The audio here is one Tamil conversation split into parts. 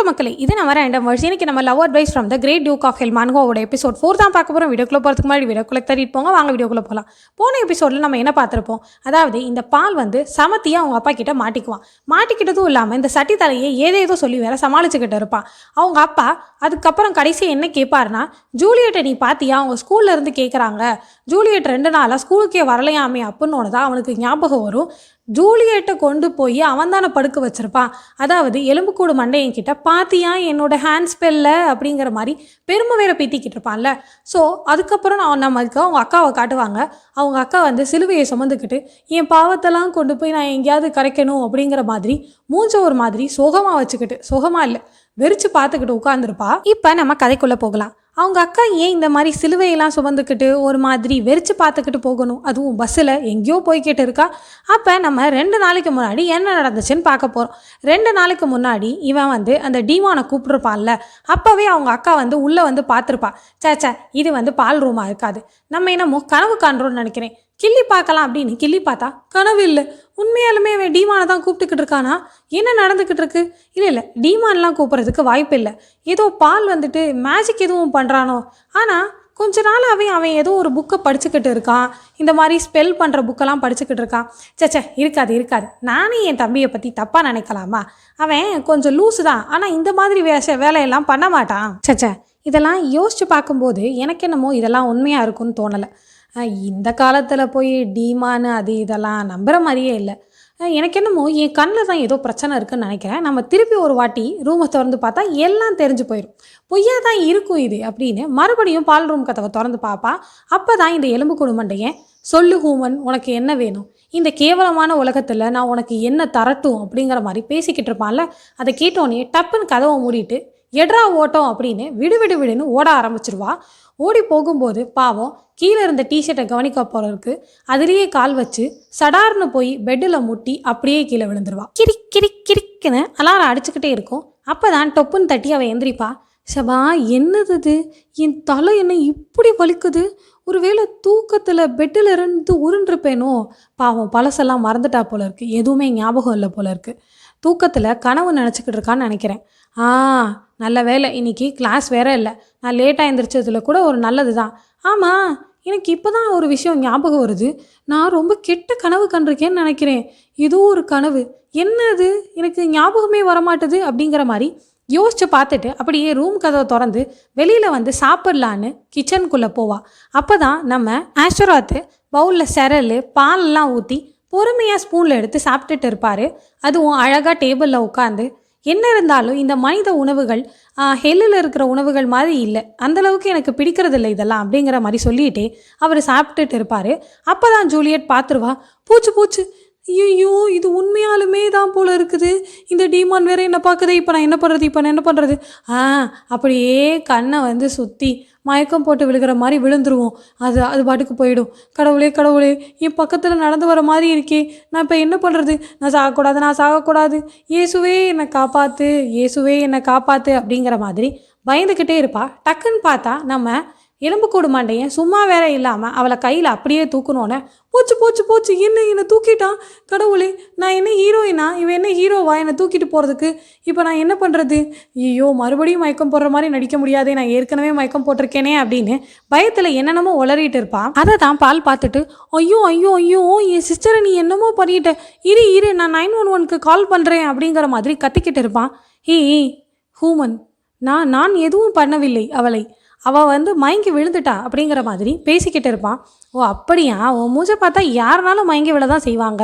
வணக்கம் மக்களே. இது நம்ம ரேண்டம் வேர்ட்ஸ் இன்னைக்கு நம்ம love advice from the great duke of hell மான்கோவோட episode four தான் பார்க்க போகிறோம் வீடியோக்குள்ளே போகிறதுக்கு முன்னாடி வீடியோக்குள்ளே தேடிட்டு போங்க. வாங்க வீடியோக்குள்ளே போகலாம் போன எபிசோடில் நம்ம என்ன பார்த்துருப்போம்? அதாவது இந்த பால் வந்து சமத்தியாக அவங்க அப்பா கிட்ட மாட்டிக்குவான். மாட்டிக்கிட்டதும் இல்லாமல் இந்த சட்டி தலையை ஏதேதோ சொல்லி வேற சமாளிச்சுக்கிட்டு இருப்பான். அவங்க அப்பா அதுக்கப்புறம் கடைசியாக என்ன கேட்பாருன்னா ஜூலியட்டை நீ பார்த்தியா அவங்க ஸ்கூல்லேருந்து கேட்குறாங்க ஜூலியட் ரெண்டு நாளாக ஸ்கூலுக்கே வரலையாமே அப்படின்னு தான் அவனுக்கு ஞாபகம் வரும். ஜூலியட்டை கொண்டு போய் அவன் தானே படுக்க வச்சிருப்பான். அதாவது எலும்புக்கூடு மண்டையன் கிட்ட பாத்தியா என்னோட ஹேண்ட் ஸ்பெல்ல அப்படிங்கிற மாதிரி பெருமை வேற பீத்திக்கிட்டு இருப்பான்ல. ஸோ அதுக்கப்புறம் நான் நம்மளுக்கு அவங்க அக்காவை காட்டுவாங்க. அவங்க அக்கா வந்து சிலுவையை சுமந்துக்கிட்டு என் பாவத்தெல்லாம் கொண்டு போய் நான் எங்கேயாவது கரைக்கணும் அப்படிங்கிற மாதிரி மூஞ்ச ஒரு மாதிரி சுகமாக வச்சுக்கிட்டு சுகமாக இல்லை வெறிச்சு பார்த்துக்கிட்டு உட்காந்துருப்பா இப்போ நம்ம கதைக்குள்ளே போகலாம். அவங்க அக்கா ஏன் இந்த மாதிரி சிலுவையெல்லாம் சுமந்துக்கிட்டு ஒரு மாதிரி வெறிச்சு பார்த்துக்கிட்டு போகணும்? அதுவும் பஸ்ஸில் எங்கேயோ போய்கிட்டு இருக்கா அப்போ நம்ம ரெண்டு நாளைக்கு முன்னாடி என்ன நடந்துச்சுன்னு பார்க்க போகிறோம் ரெண்டு நாளைக்கு முன்னாடி இவன் வந்து அந்த டீவானை கூப்பிட்ருப்பான்ல அப்போவே அவங்க அக்கா வந்து உள்ளே வந்து பார்த்துருப்பா. சேச்சே இது வந்து பால் ரூமாக இருக்காது. நம்ம என்னமோ கனவு காண்றோம்னு நினைக்கிறேன். கிள்ளி பார்க்கலாம் அப்படின்னு கிள்ளி பார்த்தா கனவு இல்லை. உண்மையாலுமே அவன் டீமானை தான் கூப்பிட்டுக்கிட்டு இருக்கானா? என்ன நடந்துக்கிட்டு இருக்கு? இல்லை இல்லை. டீமான்லாம் கூப்பிட்றதுக்கு வாய்ப்பு இல்லை. ஏதோ பால் வந்துட்டு மேஜிக் எதுவும் பண்ணுறானோ ஆனால் கொஞ்ச நாளாகவே அவன் ஏதோ ஒரு புக்கை படிச்சுக்கிட்டு இருக்கான். இந்த மாதிரி ஸ்பெல் பண்ணுற புக்கெல்லாம் படிச்சுக்கிட்டு இருக்கான். சச்சே இருக்காது இருக்காது. நானே என் தம்பியை பற்றி தப்பாக நினைக்கலாமா? அவன் கொஞ்சம் லூஸு தான். ஆனால் இந்த மாதிரி வேஷ வேலையெல்லாம் பண்ண மாட்டான். சச்சே இதெல்லாம் யோசிச்சு பார்க்கும்போது எனக்கு என்னமோ இதெல்லாம் உண்மையாக இருக்கும்னு தோணலை. இந்த காலத்தில் போய் டீமானு அது இதெல்லாம் நம்புகிற மாதிரியே இல்லை. எனக்கு என்னமோ என் கண்ணில் தான் ஏதோ பிரச்சனை இருக்குன்னு நினைக்கிறேன். நம்ம திருப்பி ஒரு வாட்டி ரூமை திறந்து பார்த்தா எல்லாம் தெரிஞ்சு போயிடும் பொய்யா தான் இருக்கும் இது அப்படின்னு மறுபடியும் பால் ரூம் கதவை திறந்து பார்ப்பா அப்போ தான் இந்த எலும்பு குடும்பண்டையன் சொல்லு ஹூமன் உனக்கு என்ன வேணும்? இந்த கேவலமான உலகத்தில் நான் உனக்கு என்ன தரட்டும்? அப்படிங்கிற மாதிரி பேசிக்கிட்டு இருப்பான்ல. அதை கேட்டோன்னே டப்புன்னு கதவை மூடிட்டு எட்ரா ஓட்டம் அப்படின்னு விடு விடு விடுன்னு ஓட ஆரம்பிச்சிருவா. ஓடி போகும்போது பாவம் கீழே இருந்த டிஷர்ட்டை கவனிக்க போறதுக்கு அதுலேயே கால் வச்சு சடார்னு போய் பெட்டில் முட்டி அப்படியே கீழே விழுந்துருவா. கிரி கிரி கிரிக்குன்னு அலாரம் அடிச்சுக்கிட்டே இருக்கும். அப்போ தான் டொப்புன்னு தட்டி அவள் எந்திரிப்பா. சபா என்னது இது? என் தலை என்ன இப்படி வலிக்குது? ஒருவேளை தூக்கத்தில் பெட்டில் இருந்து உருண்டிருப்பேனோ? பாவம் பழசெல்லாம் மறந்துட்டா போல இருக்கு. எதுவுமே ஞாபகம் இல்லை போல இருக்கு. தூக்கத்தில் கனவு நினச்சிக்கிட்டு இருக்கான்னு நினைக்கிறேன். ஆ நல்ல வேலை. இன்னைக்கு கிளாஸ் வேற இல்லை. நான் லேட்டாக எழுந்திரிச்சதுல கூட ஒரு நல்லது தான் ஆமாம் எனக்கு இப்போ தான் ஒரு விஷயம் ஞாபகம் வருது. நான் ரொம்ப கெட்ட கனவு கண்டிருக்கேன்னு நினைக்கிறேன். ஏதோ ஒரு கனவு. என்ன அது எனக்கு ஞாபகமே வரமாட்டது அப்படிங்கிற மாதிரி யோசித்து பார்த்துட்டு அப்படியே ரூம் கதவை திறந்து வெளியில் வந்து சாப்பிட்லான்னு கிச்சனுக்குள்ளே போவா. அப்போ தான் நம்ம ஆஸ்டராத்து பவுலில் செரல் பாலெல்லாம் ஊற்றி பொறுமையாக ஸ்பூனில் எடுத்து சாப்பிட்டுட்டு இருப்பார். அதுவும் அழகாக டேபிளில் உட்காந்து என்ன இருந்தாலும் இந்த மனித உணவுகள் ஹெல்லில் இருக்கிற உணவுகள் மாதிரி இல்லை. அந்தளவுக்கு எனக்கு பிடிக்கிறது இல்லை இதெல்லாம் அப்படிங்கிற மாதிரி சொல்லிட்டு அவர் சாப்பிட்டுட்டு இருப்பார். அப்போ தான் ஜூலியட் பார்த்துருவா. பூச்சு பூச்சு. ஐயோ இது உண்மையாலுமே தான் போல இருக்குது. இந்த டீமான் வேற என்ன பார்க்குது. இப்போ நான் என்ன பண்ணுறது இப்போ நான் என்ன பண்ணுறது ஆ அப்படியே கண்ணை வந்து சுற்றி மயக்கம் போட்டு விழுகிற மாதிரி விழுந்துருவோம். அது அது பாட்டுக்கு போயிடும். கடவுளே கடவுளே என் பக்கத்தில் நடந்து வர மாதிரி இருக்கே. நான் இப்போ என்ன பண்ணுறது நான் சாகக்கூடாது நான் சாகக்கூடாது. இயேசுவே என்னை காப்பாற்று இயேசுவே என்னை காப்பாற்று அப்படிங்கிற மாதிரி பயந்துக்கிட்டே இருப்பா. டக்குன்னு பார்த்தா நம்ம எலும்புக்கூடு மண்டையன் சும்மா வேற இல்லாமல் அவளை கையில் அப்படியே தூக்கணுன்னே போச்சு போச்சு போச்சு. என்ன என்னை தூக்கிட்டான்? கடவுளே நான் என்ன ஹீரோயினா இவன் என்ன ஹீரோவா என்னை தூக்கிட்டு போகிறதுக்கு இப்போ நான் என்ன பண்ணுறது ஐயோ மறுபடியும் மயக்கம் போடுற மாதிரி நடிக்க முடியாதே. நான் ஏற்கனவே மயக்கம் போட்டிருக்கேனே அப்படின்னு பயத்தில் என்னென்னமோ உளறிட்டு இருப்பான். அதை தான் பால் பார்த்துட்டு ஐயோ ஐயோ ஐயோ என் சிஸ்டரை நீ என்னமோ பண்ணிட்ட. இரு இரு நான் நைன் ஒன் ஒனுக்கு கால் பண்ணுறேன் அப்படிங்கிற மாதிரி கத்திக்கிட்டு இருப்பான். ஹே ஹூமன் நான் நான் எதுவும் பண்ணவில்லை அவளை. அவள் வந்து மயங்கி விழுந்துட்டா அப்படிங்கிற மாதிரி பேசிக்கிட்டு இருப்பான் ஓ அப்படியா? உன் மூஞ்சை பார்த்தா யாருனாலும் மயங்கி விழ தான் செய்வாங்க.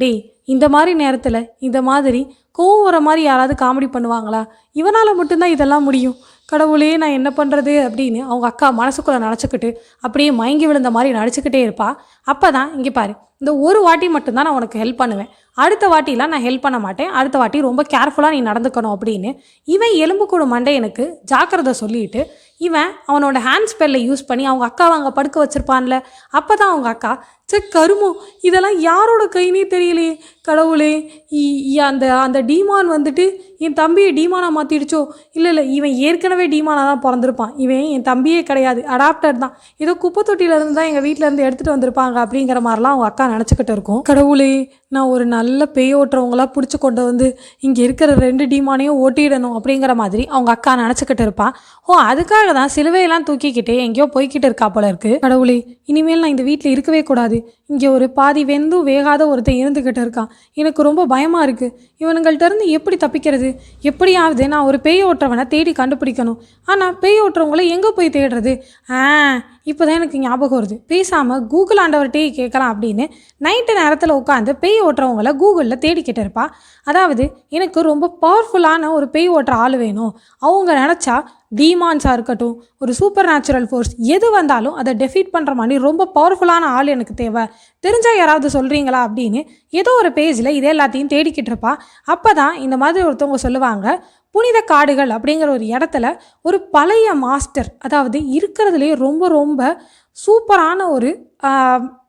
டேய் இந்த மாதிரி நேரத்தில் இந்த மாதிரி கோவம் வர மாதிரி யாராவது காமெடி பண்ணுவாங்களா? இவனால் மட்டும்தான் இதெல்லாம் முடியும். கடவுளே நான் என்ன பண்ணுறது அப்படின்னு அவங்க அக்கா மனசுக்குள்ளே நினச்சிக்கிட்டு அப்படியே மயங்கி விழுந்த மாதிரி நடிச்சுக்கிட்டே இருப்பா. அப்போ தான் இங்கே பாரு இந்த ஒரு வாட்டி மட்டும்தான் நான் உனக்கு ஹெல்ப் பண்ணுவேன். அடுத்த வாட்டிலாம் நான் ஹெல்ப் பண்ண மாட்டேன். அடுத்த வாட்டி ரொம்ப கேர்ஃபுல்லாக நீ நடந்துக்கணும் அப்படின்னு இவன் எலும்புக்கூடு மண்டையனுக்கு ஜாக்கிரதை சொல்லிட்டு இவன் அவனோட ஹேண்ட் ஸ்பெல்லை யூஸ் பண்ணி அவங்க அக்காவை அங்கே படுக்க வச்சுருப்பான்ல. அப்போ தான் அவங்க அக்கா சே கருமோ இதெல்லாம் யாரோட கைனே தெரியலையே கடவுளே இ- அந்த அந்த டீமான் வந்துட்டு என் தம்பியை டீமானாக மாற்றிடுச்சோ இல்லை இல்லை இவன் ஏற்கனவே டீமானாக தான் பிறந்திருப்பான். இவன் என் தம்பியே கிடையாது. அடாப்டர் தான். ஏதோ குப்பை தொட்டியிலேருந்து தான் எங்கள் வீட்டிலேருந்து எடுத்துகிட்டு வந்திருப்பாங்க. அப்படிங்கிற மாதிரிலாம் அவங்க அக்கா நினச்சிக்கிட்டு இருக்கும். கடவுளே நான் ஒரு நல்ல பேய் ஓட்டுறவங்களா பிடிச்சி கொண்டு வந்து இங்கே இருக்கிற ரெண்டு டீமானையும் ஓட்டிடணும். அப்படிங்கிற மாதிரி அவங்க அக்கா நினச்சிக்கிட்டு இருப்பான் ஓ அதுக்காக தான் சிலுவையெல்லாம் தூக்கிக்கிட்டு எங்கேயோ போய்கிட்டு இருக்கா போல இருக்கு. கடவுளே இனிமேல் நான் இந்த வீட்டில் இருக்கவே கூடாது. இங்கே ஒரு பாதி வெந்தும் வேகாத ஒருத்தன் இருந்துக்கிட்டு இருக்கான். எனக்கு ரொம்ப பயமாக இருக்குது இவனுங்கள்ட்ட இருந்து எப்படி தப்பிக்கிறது? எப்படியாவது நான் ஒரு பேய் ஓட்டுறவனை தேடி கண்டுபிடிக்கணும். ஆனால் பேய் ஓட்டுறவங்கள எங்கே போய் தேடுறது? ஆ இப்போ தான் எனக்கு ஞாபகம் வருது. பேசாமல் கூகுள் ஆண்டவர்கிட்டயே கேட்கலாம் அப்படின்னு நைட்டு நேரத்தில் உட்காந்து பேய் ஓட்டுறவங்கள கூகுளில் தேடிக்கிட்டு இருப்பா அதாவது எனக்கு ரொம்ப பவர்ஃபுல்லான ஒரு பேய் ஓட்டுற ஆள் வேணும். அவங்க நினச்சா டீமான்ஸாக இருக்கட்டும் ஒரு சூப்பர் நேச்சுரல் ஃபோர்ஸ் எது வந்தாலும் அதை டெஃபீட் பண்ணுற மாதிரி ரொம்ப பவர்ஃபுல்லான ஆள் எனக்கு தேவை. தெரிஞ்சால் யாராவது சொல்கிறீங்களா அப்படின்னு ஏதோ ஒரு பேஜில் இது எல்லாத்தையும் தேடிக்கிட்டு இருப்பா அப்போ தான் இந்த மாதிரி ஒருத்தவங்க சொல்லுவாங்க புனித காடுகள் அப்படிங்கிற ஒரு இடத்துல ஒரு பழைய மாஸ்டர் அதாவது இருக்கிறதுலே ரொம்ப ரொம்ப சூப்பரான ஒரு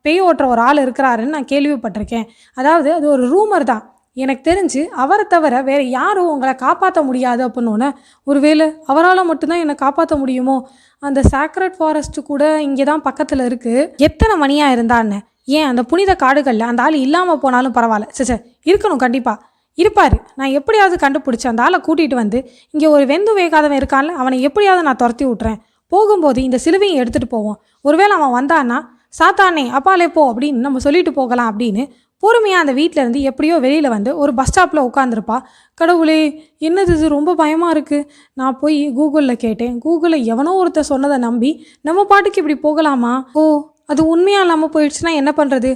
பேய் ஓட்டுற ஒரு ஆள் இருக்கிறாருன்னு நான் கேள்விப்பட்டிருக்கேன். அதாவது அது ஒரு ரூமர் தான். எனக்கு தெரிஞ்சு அவரை தவிர வேறு யாரும் உங்களை காப்பாற்ற முடியாது அப்படின்னோடனே ஒருவேளை அவரால் மட்டும்தான் என்னை காப்பாற்ற முடியுமோ? அந்த சாக்ரட் ஃபாரஸ்ட்டு கூட இங்கே தான் பக்கத்தில் இருக்குது எத்தனை மணியாக இருந்தான்னு? ஏன் அந்த புனித காடுகளில் அந்த ஆள் இல்லாமல் போனாலும் பரவாயில்ல. சே சே இருக்கணும் கண்டிப்பாக இருப்பார். நான் எப்படியாவது கண்டுபிடிச்சி அந்த ஆளை கூட்டிகிட்டு வந்து இங்கே ஒரு வெந்து வேகாதவன் இருக்கான்ல அவனை எப்படியாவது நான் துரத்தி விட்றேன் போகும்போது இந்த சிலுவையும் எடுத்துகிட்டு போவோம். ஒருவேளை அவன் வந்தான்னா சாத்தானே அப்பாலே போ அப்படின்னு நம்ம சொல்லிட்டு போகலாம் அப்படின்னு பொறுமையாக அந்த வீட்டிலேருந்து இருந்து எப்படியோ வெளியில் வந்து ஒரு பஸ் ஸ்டாப்பில் உட்காந்துருப்பா கடவுளே என்னது இது? ரொம்ப பயமாக இருக்குது நான் போய் கூகுளில் கேட்டேன். கூகுளில் எவனோ ஒருத்தர் சொன்னதை நம்பி நம்ம பாட்டுக்கு இப்படி போகலாமா? ஓ அது உண்மையாக இல்லாமல் போயிடுச்சுன்னா என்ன பண்ணுறது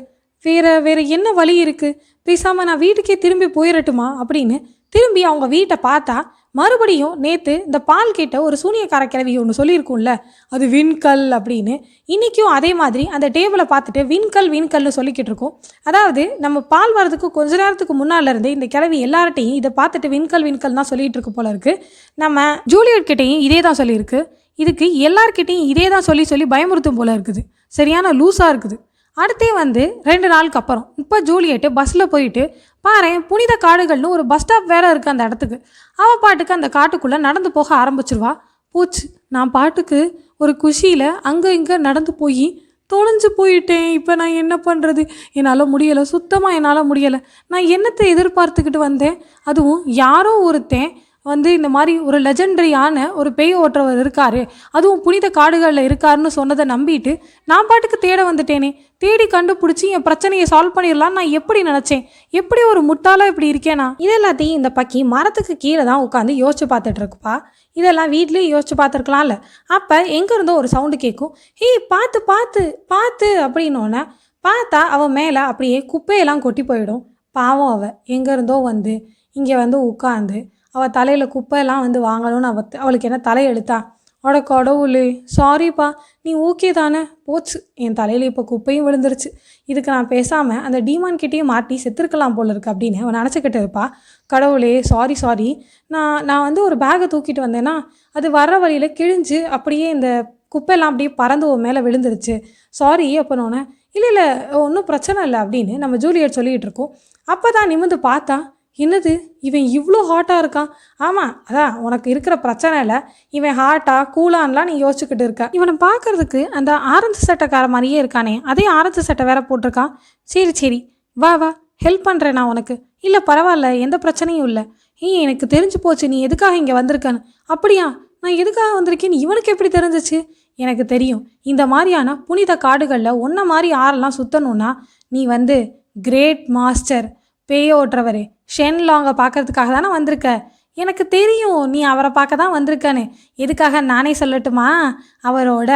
வேற வேற என்ன வழி இருக்குது பேசாமல் நான் வீட்டுக்கே திரும்பி போயிடட்டுமா அப்படின்னு திரும்பி அவங்க வீட்டை பார்த்தா மறுபடியும் நேற்று இந்த பால் கேட்ட ஒரு சூனியக்கார கிழவி ஒன்று சொல்லியிருக்கும்ல அது விண்கல் அப்படின்னு. இன்றைக்கும் அதே மாதிரி அந்த டேபிளை பார்த்துட்டு விண்கல் விண்கல்னு சொல்லிக்கிட்டு இருக்கோம். அதாவது நம்ம பால் வரதுக்கு கொஞ்ச நேரத்துக்கு முன்னாலேருந்தே இந்த கிழவி எல்லார்ட்டையும் இதை பார்த்துட்டு விண்கல் விண்கல் தான் சொல்லிட்டு இருக்கு போல இருக்கு. நம்ம ஜூலியட் கிட்டேயும் இதே தான் சொல்லியிருக்கு. இதுக்கு எல்லார்கிட்டையும் இதே தான் சொல்லி சொல்லி பயமுறுத்தும் போல இருக்குது. சரியான லூஸாக இருக்குது. அடுத்தே வந்து ரெண்டு நாளுக்கு அப்புறம் இப்போ ஜூலியட்டு பஸ்ஸில் போயிட்டு பாரேன் புனித காடுகள்னு ஒரு பஸ் ஸ்டாப் வேற இருக்குது அந்த இடத்துக்கு. அவள் பாட்டுக்கு அந்த காட்டுக்குள்ளே நடந்து போக ஆரம்பிச்சிருவா. போச்சு. நான் பாட்டுக்கு ஒரு குஷியில் அங்கே இங்கே நடந்து போய் தொலைஞ்சு போயிட்டேன். இப்போ நான் என்ன பண்ணுறது என்னால் முடியலை. சுத்தமாக என்னால் முடியலை. நான் என்னத்தை எதிர்பார்த்துக்கிட்டு வந்தேன்? அதுவும் யாரோ ஒருத்தன் வந்து இந்த மாதிரி ஒரு லெஜெண்டரியான ஒரு பேய் ஓட்டுறவர் இருக்கார். அதுவும் புனித காடுகளில் இருக்காருன்னு சொன்னதை நம்பிட்டு நான் பாட்டுக்கு தேட வந்துட்டேனே. தேடி கண்டுபிடிச்சி என் பிரச்சனையை சால்வ் பண்ணிடலாம்னு நான் எப்படி நினச்சேன்? எப்படி ஒரு முட்டாளாக இப்படி இருக்கேனா? இது எல்லாத்தையும் இந்த பக்கி மரத்துக்கு கீழே தான் உட்காந்து யோசிச்சு பார்த்துட்டு இருக்குப்பா. இதெல்லாம் வீட்லேயும் யோசிச்சு பார்த்துருக்கலாம்ல. அப்போ எங்கேருந்தோ ஒரு சவுண்டு கேட்கும் ஏய் பார்த்து பார்த்து பார்த்து அப்படின்னோடனே பார்த்தா அவன் மேலே அப்படியே குப்பையெல்லாம் கொட்டி போயிடும். பாவம் அவள் எங்கேருந்தோ வந்து இங்கே வந்து உட்காந்து அவள் தலையில் குப்பையெல்லாம் வந்து வாங்கணும்னு அவ அவளுக்கு என்ன தலையெழுத்தா அட கடவுளே சாரிப்பா நீ ஓகே தானே? போச்சு. என் தலையில் இப்போ குப்பையும் விழுந்துருச்சு. இதுக்கு நான் பேசாமல் அந்த டீமான் கிட்டேயும் மாட்டி செத்துருக்கலாம் போல இருக்கு அப்படின்னு அவன் நினச்சிக்கிட்டு இருப்பா. கடவுளே சாரி சாரி நான் நான் வந்து ஒரு பேக்கை தூக்கிட்டு வந்தேன்னா அது வர்ற வழியில் கிழிஞ்சு அப்படியே இந்த குப்பையெல்லாம் அப்படியே பறந்து உன் மேலே விழுந்துருச்சு. சாரி அப்போனோன்னே இல்லை இல்லை ஒன்றும் பிரச்சனை இல்லை அப்படின்னு நம்ம ஜூலியட் சொல்லிகிட்டு இருக்கோம். அப்போ தான் நிமிந்து பார்த்தா என்னது? இவன் இவ்வளோ ஹாட்டாக இருக்கான். ஆமாம் அதான் உனக்கு இருக்கிற பிரச்சனை இல்லை இவன் ஹாட்டா கூலான்லாம் நீ யோசிச்சுக்கிட்டு இருக்க. இவனை பார்க்கறதுக்கு அந்த ஆரஞ்சு சட்டைக்கார மாதிரியே இருக்கானே. அதே ஆரஞ்சு சட்டை வேற போட்டிருக்கான். சரி சரி. வா வா ஹெல்ப் பண்ணுறேன் நான் உனக்கு. இல்லை பரவாயில்ல எந்த பிரச்சனையும் இல்லை. ஏய் எனக்கு தெரிஞ்சு போச்சு நீ எதுக்காக இங்கே வந்திருக்கன்னு. அப்படியா? நான் எதுக்காக வந்திருக்கேன்னு இவனுக்கு எப்படி தெரிஞ்சிச்சு? எனக்கு தெரியும். இந்த மாதிரியான புனித காடுகளில் ஒன்றை மாதிரி ஆறெல்லாம் சுற்றணுன்னா நீ வந்து கிரேட் மாஸ்டர் பேய் ஓட்டுறவர் ஷென் லாங்கை பார்க்கறதுக்காக தானே வந்திருக்க? எனக்கு தெரியும் நீ அவரை பார்க்க தான் வந்திருக்கன்னு. எதுக்காக நானே சொல்லட்டுமா? அவரோட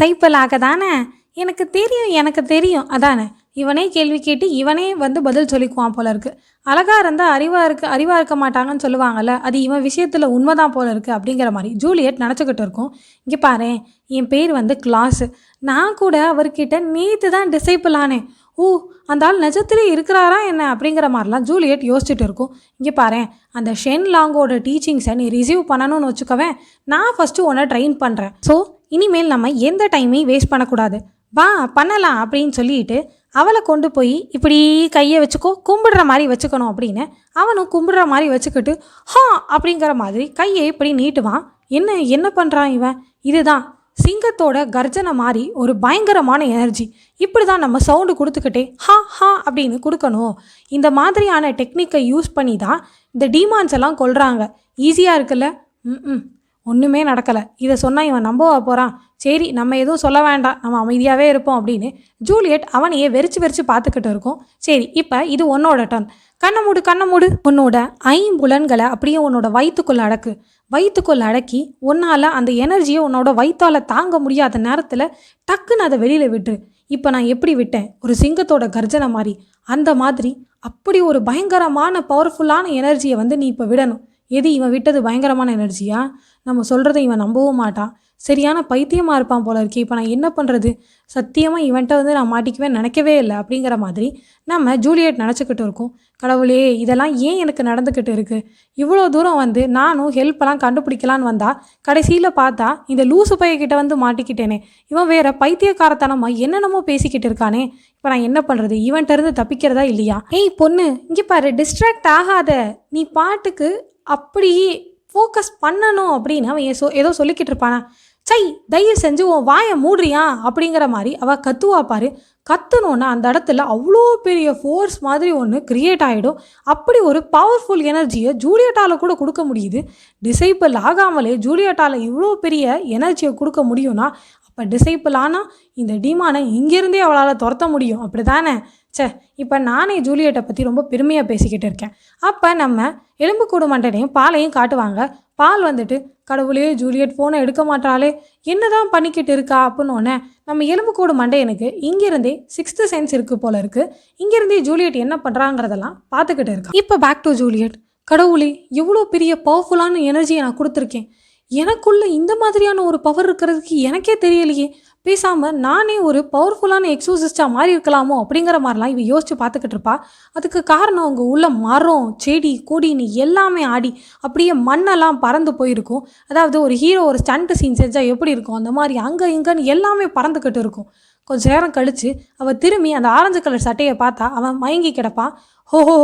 சைப்பலாக தானே? எனக்கு தெரியும் எனக்கு தெரியும். அதானே? இவனே கேள்வி கேட்டு இவனே வந்து பதில் சொல்லிக்குவான் போல இருக்கு. அழகாக இருந்தால் அறிவாக இருக்க அறிவாக இருக்க மாட்டாங்கன்னு சொல்லுவாங்கல்ல அது இவன் விஷயத்தில் உண்மைதான் போல இருக்கு அப்படிங்கிற மாதிரி ஜூலியட் நினச்சிக்கிட்டு இருக்கும். இங்கே பாரேன் என் பேர் வந்து கிளாஸு. நான் கூட அவர்கிட்ட நேற்று தான் டிசைப்பிள் ஆனேன். ஓ அந்த ஆள் நிஜத்திலே இருக்கிறாரா என்ன? அப்படிங்கிற மாதிரிலாம் ஜூலியட் யோசிச்சுட்டு இருக்கும். இங்கே பாரேன் அந்த ஷென் லாங்கோட டீச்சிங்ஸை நீ ரிசீவ் பண்ணணும்னு வச்சுக்கவேன் நான் ஃபஸ்ட்டு உன்னை ட்ரெயின் பண்ணுறேன் ஸோ இனிமேல் நம்ம எந்த டைமையும் வேஸ்ட் பண்ணக்கூடாது. வா பண்ணலாம் அப்படின்னு சொல்லிட்டு அவளை கொண்டு போய் இப்படி கையை வச்சுக்கோ கும்பிடுற மாதிரி வச்சுக்கணும் அப்படின்னு அவனும் கும்பிடுற மாதிரி வச்சுக்கிட்டு ஹா அப்படிங்கிற மாதிரி கையை இப்படி நீட்டுவான். என்ன என்ன பண்ணுறான் இவன்? இதுதான் சிங்கத்தோட கர்ஜனை மாதிரி ஒரு பயங்கரமான எனர்ஜி. இப்படி தான் நம்ம சவுண்டு கொடுத்துக்கிட்டே ஹா ஹா அப்படின்னு கொடுக்கணும். இந்த மாதிரியான டெக்னிக்கை யூஸ் பண்ணி தான் இந்த டீமான்ஸ் எல்லாம் கொல்றாங்க. ஈஸியாக இருக்குல்ல? ம் ஒன்றுமே நடக்கலை. இதை சொன்னால் இவன் நம்பவா போகிறான் சரி நம்ம எதுவும் சொல்ல வேண்டாம். நம்ம அமைதியாகவே இருப்போம் அப்படின்னு ஜூலியட் அவனையே வெறிச்சு வெறிச்சு பார்த்துக்கிட்டு இருக்கோம். சரி இப்போ இது உன்னோட டர்ன் கண்ணை மூடு கண்ணை மூடு. உன்னோட ஐம்புலன்களை அப்படியே உன்னோட வயிற்றுக்குள்ள அடக்கு. வயிற்றுக்குள்ள அடக்கி உன்னால் அந்த எனர்ஜியை உன்னோட வயிற்றால் தாங்க முடியாத நேரத்தில் டக்குன்னு அதை வெளியில் விட்டுரு. இப்போ நான் எப்படி விட்டேன்? ஒரு சிங்கத்தோட கர்ஜனை மாதிரி அந்த மாதிரி அப்படி ஒரு பயங்கரமான பவர்ஃபுல்லான எனர்ஜியை வந்து நீ இப்போ விடணும். எது இவன் விட்டது பயங்கரமான எனர்ஜியா? நம்ம சொல்கிறத இவன் நம்பவும் மாட்டான். சரியான பைத்தியமாக இருப்பான் போல இருக்கே. இப்போ நான் என்ன பண்ணுறது சத்தியமாக இவன்கிட்ட வந்து நான் மாட்டிக்கவே நினைக்கவே இல்லை அப்படிங்கிற மாதிரி நம்ம ஜூலியட் நினச்சிக்கிட்டு இருக்கோம். கடவுளே இதெல்லாம் ஏன் எனக்கு நடந்துக்கிட்டு இருக்குது இவ்வளோ தூரம் வந்து நானும் ஹெல்ப்பெல்லாம் கண்டுபிடிக்கலான்னு வந்தால் கடைசியில் பார்த்தா இந்த லூசு பையக்கிட்ட வந்து மாட்டிக்கிட்டேனே. இவன் வேற பைத்தியக்காரத்தனமாக என்னென்னமோ பேசிக்கிட்டு இருக்கானே. இப்போ நான் என்ன பண்ணுறது இவன்கிட்ட இருந்து தப்பிக்கிறதா இல்லையா? ஏய் பொண்ணு இங்கே பாரு டிஸ்ட்ராக்ட் ஆகாத. நீ பாட்டுக்கு அப்படியே ஃபோக்கஸ் பண்ணணும் அப்படின்னு அவன் ஏதோ ஏதோ சொல்லிக்கிட்டு இருப்பானா. சை தயவு செஞ்சு உன் வாயை மூடுறியா? அப்படிங்கிற மாதிரி அவள் கத்துவா பாரு. கத்துனோன்னா அந்த இடத்துல அவ்வளோ பெரிய ஃபோர்ஸ் மாதிரி ஒன்று கிரியேட் ஆகிடும் அப்படி ஒரு பவர்ஃபுல் எனர்ஜியை ஜூலியட்டால் கூட கொடுக்க முடியுது. டிசைபிள் ஆகாமலே ஜூலியட்டால் இவ்வளோ பெரிய எனர்ஜியை கொடுக்க முடியும்னா அப்போ டிசைபிள் ஆனால் இந்த டிமானை இங்கேருந்தே அவளால் துரத்த முடியும். அப்படி தானே ச்சே இப்போ நானே ஜூலியட்டை பற்றி ரொம்ப பெருமையாக பேசிக்கிட்டு இருக்கேன். அப்போ நம்ம எலும்புக்கூடு மண்டனையும் பாலையும் காட்டுவாங்க. பால் வந்துட்டு கடவுளே ஜூலியட் ஃபோனை எடுக்க மாட்டாளே என்னதான் பண்ணிக்கிட்டு இருக்கா? அப்படின்னு உடனே நம்ம எலும்புக்கூடு மண்டையனுக்கு இங்கேருந்தே சிக்ஸ்த்து சென்ஸ் இருக்குது போல இருக்குது இங்கேருந்தே ஜூலியட் என்ன பண்ணுறாங்கிறதெல்லாம் பார்த்துக்கிட்டு இருக்கா. இப்போ பேக் டு ஜூலியட். கடவுளே எவ்வளோ பெரிய பவர்ஃபுல்லான எனர்ஜியை நான் கொடுத்துருக்கேன். எனக்குள்ள இந்த மாதிரியான ஒரு பவர் இருக்கிறதுக்கு எனக்கே தெரியலையே. பேசாமல் நானே ஒரு பவர்ஃபுல்லான எக்ஸோசிஸ்டா மாறி இருக்கலாமோ அப்படிங்கிற மாதிரிலாம் இவ யோசிச்சு பார்த்துக்கிட்டு இருப்பா. அதுக்கு காரணம் அவங்க உள்ள மரம் செடி கொடின்னு எல்லாமே ஆடி அப்படியே மண்ணெல்லாம் பறந்து போயிருக்கும். அதாவது ஒரு ஹீரோ ஒரு ஸ்டண்ட் சீன் செஞ்சால் எப்படி இருக்கும்? அந்த மாதிரி அங்கே இங்கன்னு எல்லாமே பறந்துக்கிட்டு இருக்கும். கொஞ்ச நேரம் கழித்து அவள் திரும்பி அந்த ஆரஞ்சு கலர் சட்டையை பார்த்தா அவன் மயங்கி கிடப்பான். ஹோஹோ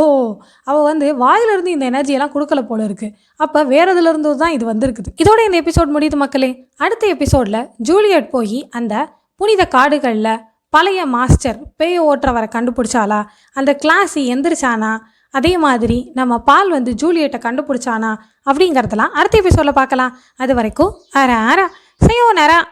அவள் வந்து வாயிலிருந்து இந்த எனர்ஜியெல்லாம் கொடுக்கல போல இருக்கு. அப்போ வேற இதுல இருந்து தான் இது வந்திருக்குது. இதோட இந்த எபிசோட் முடியுது மக்களே. அடுத்த எபிசோடில் ஜூலியட் போய் அந்த புனித காடுகளில் பழைய மாஸ்டர் பேய் ஓட்டுறவரை கண்டுபிடிச்சாளா? அந்த கிளாஸி எந்திரிச்சானா? அதே மாதிரி நம்ம பால் வந்து ஜூலியட்டை கண்டுபிடிச்சானா? அப்படிங்கிறதெல்லாம் அடுத்த எபிசோடில் பார்க்கலாம். அது வரைக்கும் அரை அர செய்யோ நேரம்